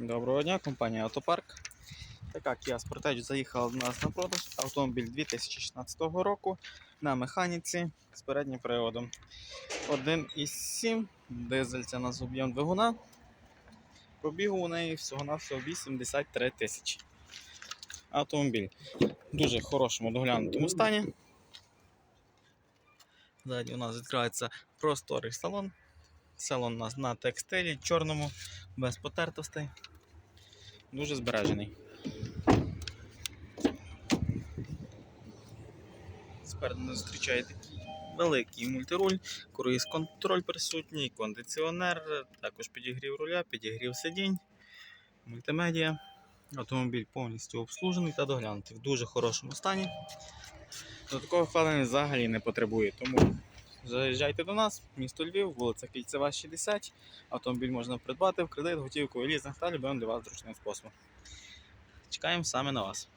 Доброго дня, компанія Автопарк. Така Kia Sportage заїхала до нас на продаж. Автомобіль 2016 року на механіці з переднім приводом. 1,7 дизель це об'єм двигуна. Пробігу у неї всього-навсього 83 тисячі. Автомобіль в дуже хорошому доглянутому стані. Ззаді у нас відкривається просторий салон. Салон у нас на текстилі, чорному, без потертостей. Дуже збережений. Спереду нас зустрічає такий великий мультируль, круїз контроль присутній, кондиціонер, також підігрів руля, підігрів сидінь, мультимедіа. Автомобіль повністю обслужений та доглянутий в дуже хорошому стані. Додаткових вкладень взагалі не потребує, тому заїжджайте до нас, місто Львів, вулиця Кільцева, 60. Автомобіль можна придбати в кредит, готівку, лізинг та любим для вас зручним способом. Чекаємо саме на вас.